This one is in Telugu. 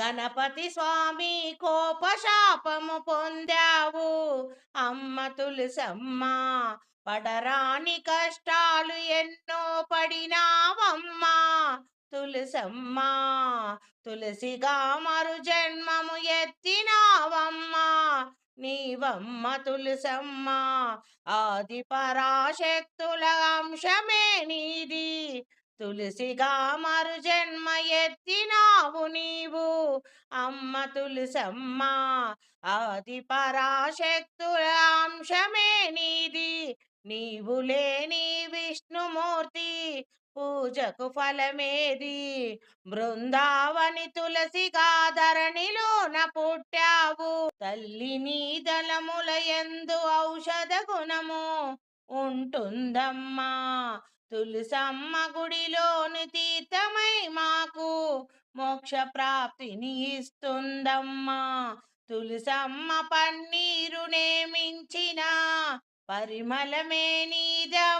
గణపతి స్వామి కోపశాపము పొందావు. అమ్మ తులసమ్మ పడరాని కష్టాలు ఎన్నో పడినావమ్మా. తులసమ్మ తులసిగా మరు జన్మము ఎత్తినావమ్మా. నీవమ్మ తులసమ్మ ఆది పరాశక్తుల అంశమే నీది. తులసిగా మరు జన్మ ఎత్తినావు నీవు. అమ్మ తులసమ్మ ఆది పరాశక్తుల అంశమే నీది. నీవు లేని విష్ణుమూర్తి పూజకు ఫలమేది. బృందావని తులసిగా ధరణిలోన పుట్టావు. తల్లి నీ దళముల ఎందు ఔషధ గుణము ఉంటుందమ్మా. తులసమ్మ గుడిలోని తీర్థమై మాకు మోక్ష ప్రాప్తిని ఇస్తుందమ్మా. తులసమ్మ పన్నీరు నేమించిన పరిమళమే నీదమ్మా.